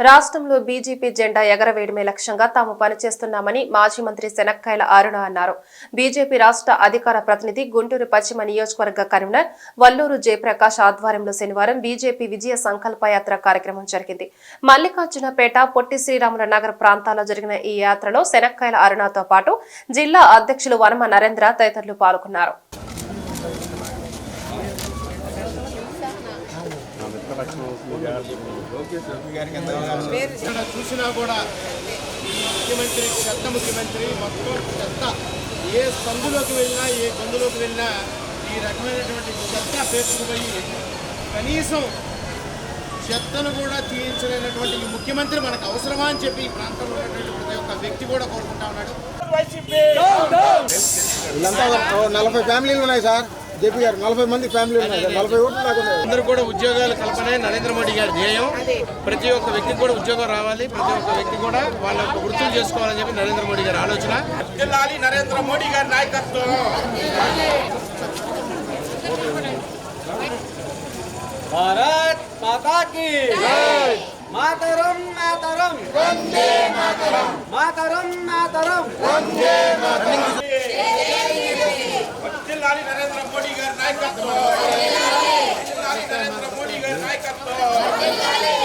రాష్ట్రంలో బీజేపీ జెండా ఎగరవేయడమే లక్ష్యంగా తాము పనిచేస్తున్నామని మాజీ మంత్రి శనక్కాయల అరుణ అన్నారు. బీజేపీ రాష్ట్ర అధికార ప్రతినిధి గుంటూరు పశ్చిమ నియోజకవర్గ కన్వీనర్ వల్లూరు జయప్రకాష్ ఆధ్వర్యంలో శనివారం బీజేపీ విజయ సంకల్పయాత్ర కార్యక్రమం జరిగింది. మల్లికార్జునపేట పొట్టి శ్రీరాముల నగర్ ప్రాంతాల్లో జరిగిన ఈ యాత్రలో శనక్కాయల అరుణతో పాటు జిల్లా అధ్యక్షులు వనమ నరేంద్ర తదితరులు పాల్గొన్నారు. చూసినా కూడా ఈ ముఖ్యమంత్రి చెత్త ముఖ్యమంత్రి మొత్తం చెత్త. ఏ సందులోకి వెళ్ళినా ఏ గొంతులోకి వెళ్ళినా ఈ రకమైనటువంటి చెత్త పేర్చుకుపోయి కనీసం చెత్తను కూడా తీయించలేనటువంటి ఈ ముఖ్యమంత్రి మనకు అవసరమా అని చెప్పి ఈ ప్రాంతంలో ఉన్నటువంటి ప్రతి ఒక్క వ్యక్తి కూడా కోరుకుంటా ఉన్నాడు. నలభై ఫ్యామిలీలు ఉన్నాయి సార్. జేపీ గారు నలభై మంది ఫ్యామిలీ నలభై ఓట్లు అందరూ కూడా ఉద్యోగాలు కల్పనే నరేంద్ర మోడీ గారి ధ్యేయం. ప్రతి ఒక్క వ్యక్తికి కూడా ఉద్యోగం రావాలి. ప్రతి ఒక్క వ్యక్తి కూడా వాళ్ళ వృత్తులు చేసుకోవాలని చెప్పి నరేంద్ర మోడీ గారి ఆలోచన. నరేంద్ర మోడీ గారి నాయకత్వం. భారత్ మాతాకి మాతరం మాతరం. మాతరం. మాతరం